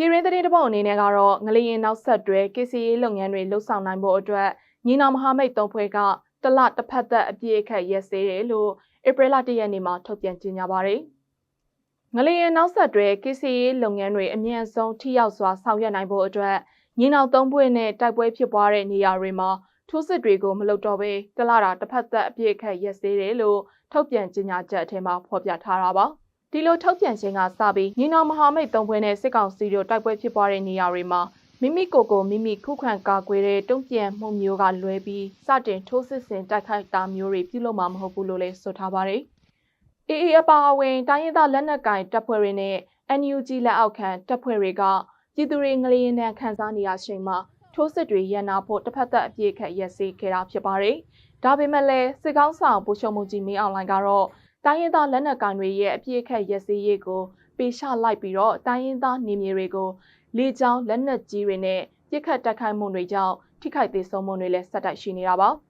ပြည်ရင်းသတင်းတစ်ပုဒ်အနေနဲ့ကတော့ငလျင်နောက်ဆက်တွဲ KCA လုပ်ငန်းတွေလှုပ်ဆောင်နိုင်ဖို့အတွက်ညီနောင်မဟာမိတ်သုံးဖွဲ့ကတလတစ်ဖက်သက်အပြည့်အခက်ရက်စေးတယ်လို့ဧပြီလ၁ရက်နေ့မှာထုတ်ပြန်ကြေညာပါတယ်။ငလျင်နောက်ဆက်တွဲ KCA လုပ်ငန်းတွေအမြန်ဆုံးထိရောက်စွာဆောင်ရွက်နိုင်ဖို့အတွက်ညီနောင်သုံးဖွဲ့နဲ့တိုက်ပွဲဖြစ်ပွားတဲ့နေရာတွေမှာထိုးစစ်တွေကိုမလုပ်တော့ဘဲတလတာတစ်ဖက်သက်အပြည့်အခက်ရက်စေးတယ်လို့ထုတ်ပြန်ကြေညာချက်အထက်မှာဖော်ပြထားတာပါ။ ဒီလိုထုတ်ပြန်ခြင်းကစပြီးညီနောင်မဟာမိတ်သုံးဖွဲ့နဲ့စစ်ကောင်စီတို့တိုက်ပွဲဖြစ်ပွားတဲ့နေရာတွေမှာမိမိကိုယ်ကိုမိမိခုခံကာကွယ်တဲ့တုံ့ပြန်မှုမျိုးကလွဲပြီးစတင်ထိုးစစ်ဆင်တိုက်ခိုက်တာမျိုးတွေပြုလုပ်မှာမဟုတ်ဘူးလို့လည်းဆိုထားပါတယ်။ AA အပါအဝင်တိုင်းရင်းသားလက်နက်ကင်တပ်ဖွဲ့တွေနဲ့ NUG လက်အောက်ခံတပ်ဖွဲ့တွေကပြည်သူတွေငလျင်တန်းခန်းစားနေရချိန်မှာထိုးစစ်တွေရန်နာဖို့တစ်ဖက်သက်အပြည့်ခက်ရက်စေးခဲ့တာဖြစ်ပါတယ်။ဒါပေမဲ့လည်းစစ်ကောင်းဆောင်ဗိုလ်ချုပ်မှုကြီးမင်းအောင်လှိုင်ကတော့ တိုင်းရင်းသားလက်နက်ကိုင်တွေရဲ့အပြည့်အခက်ရစည်းရေးကိုပေးချလိုက်ပြီးတော့တိုင်းရင်းသားနေမြေတွေကိုလေကြောင်းလက်နက်ကြီးတွေနဲ့ပြစ်ခတ်တိုက်ခိုက်မှုတွေကြောင့်ထိခိုက်သေးဆုံးမှုတွေလည်းဆက်တိုက်ရှိနေတာပါ။